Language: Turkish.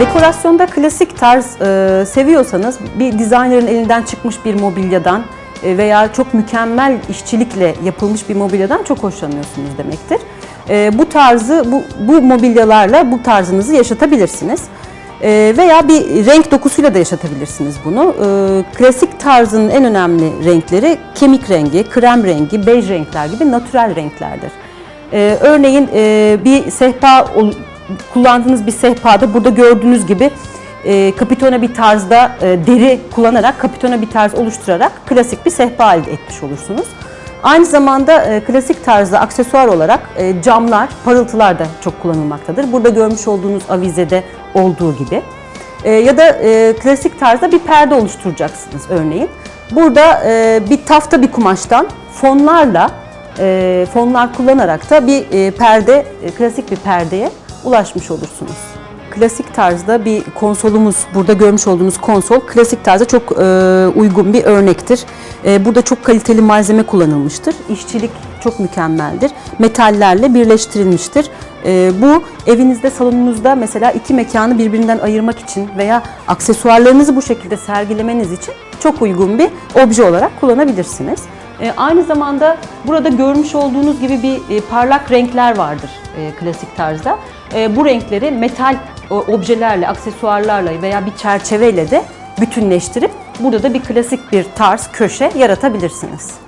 Dekorasyonda klasik tarz e, seviyorsanız bir dizaynerin elinden çıkmış bir mobilyadan e, veya çok mükemmel işçilikle yapılmış bir mobilyadan çok hoşlanıyorsunuz demektir. E, bu tarzı, bu, bu mobilyalarla bu tarzınızı yaşatabilirsiniz. E, veya bir renk dokusuyla da yaşatabilirsiniz bunu. E, klasik tarzın en önemli renkleri kemik rengi, krem rengi, bej renkler gibi natürel renklerdir. Ee, örneğin e, bir sehpa kullandığınız bir sehpada burada gördüğünüz gibi e, kapitone bir tarzda e, deri kullanarak kapitone bir tarz oluşturarak klasik bir sehpa elde etmiş olursunuz. Aynı zamanda e, klasik tarzda aksesuar olarak e, camlar, parıltılar da çok kullanılmaktadır. Burada görmüş olduğunuz avizede olduğu gibi. E, ya da e, klasik tarzda bir perde oluşturacaksınız örneğin. Burada e, bir tafta bir kumaştan fonlarla e, fonlar kullanarak da bir e, perde, e, klasik bir perdeye ulaşmış olursunuz. Klasik tarzda bir konsolumuz, burada görmüş olduğunuz konsol klasik tarza çok e, uygun bir örnektir. E, burada çok kaliteli malzeme kullanılmıştır. İşçilik çok mükemmeldir. Metallerle birleştirilmiştir. E, bu evinizde, salonunuzda mesela iki mekanı birbirinden ayırmak için veya aksesuarlarınızı bu şekilde sergilemeniz için çok uygun bir obje olarak kullanabilirsiniz. E, aynı zamanda burada görmüş olduğunuz gibi bir e, parlak renkler vardır e, klasik tarzda. Bu renkleri metal objelerle, aksesuarlarla veya bir çerçeveyle de bütünleştirip burada da bir klasik bir tarz, köşe yaratabilirsiniz.